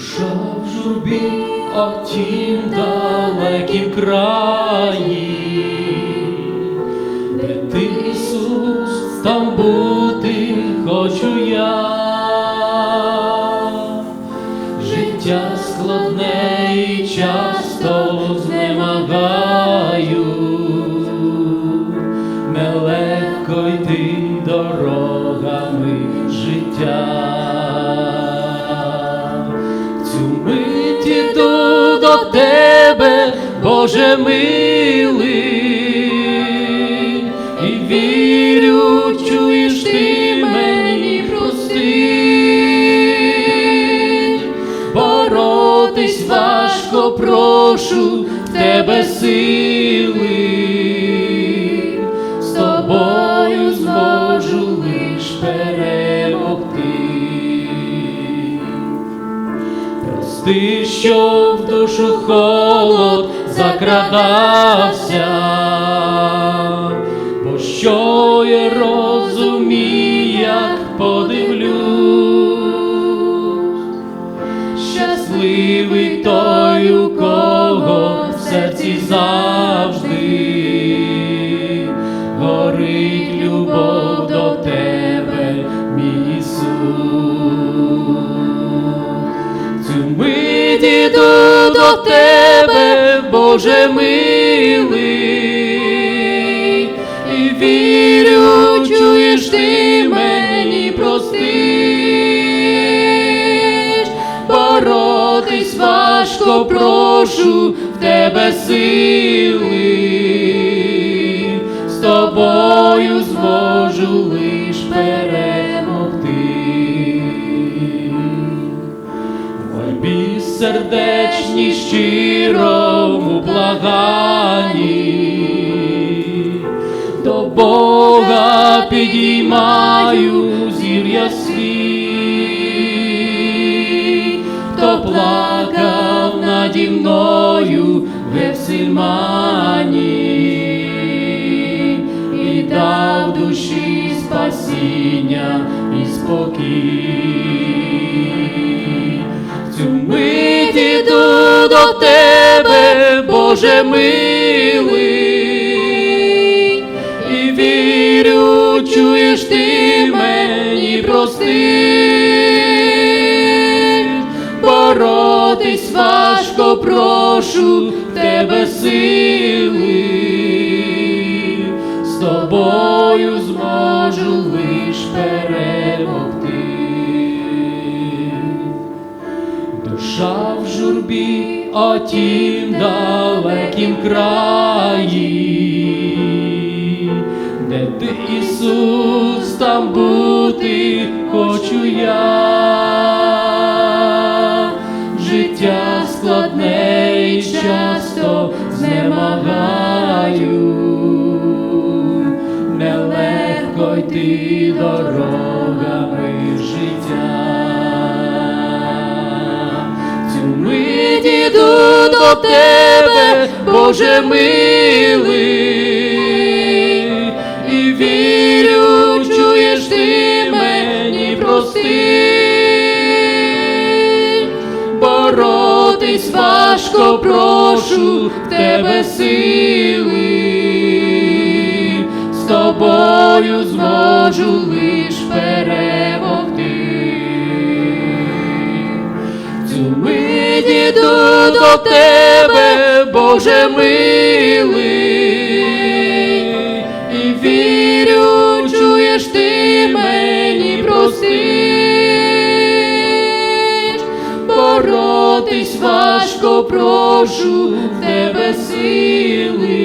Душа в журбі, а тім далекім краї, де ти, Ісус, там Боже милий, і вірю, чуєш ти мені простить. Боротись важко прошу тебе сили, з тобою лиш перемогти. Прости, що в душу холод закрадався, бо що я розумію, як подивлюсь, щасливий той, у кого в серці завжди горить любов до тебе, іду до тебе, Боже милий, і вірю, чуєш ти мені простиш, боротись важко прошу в тебе сили, сердечні щирому благанні, до Бога підіймаю зір'я свій, хто плакав наді мною в Гефсимані і дав душі спасіння і спокій. Боже милий, і вірю, чуєш ти мені простиш. Боротись важко прошу тебе сили, з тобою зможу лиш перемогти. Душа в журбі, о тім далекім краї, де ти, Ісус, там бути хочу я. Життя складне і часто знемагаю, тебе, Боже милий, і вірю, чуєш ти мені прости. Боротись важко прошу в тебе сили, з тобою зможу лиш перемогти. Боже милий, і вірю, чуєш ти мені простиш. Боротись важко прошу тебе сили,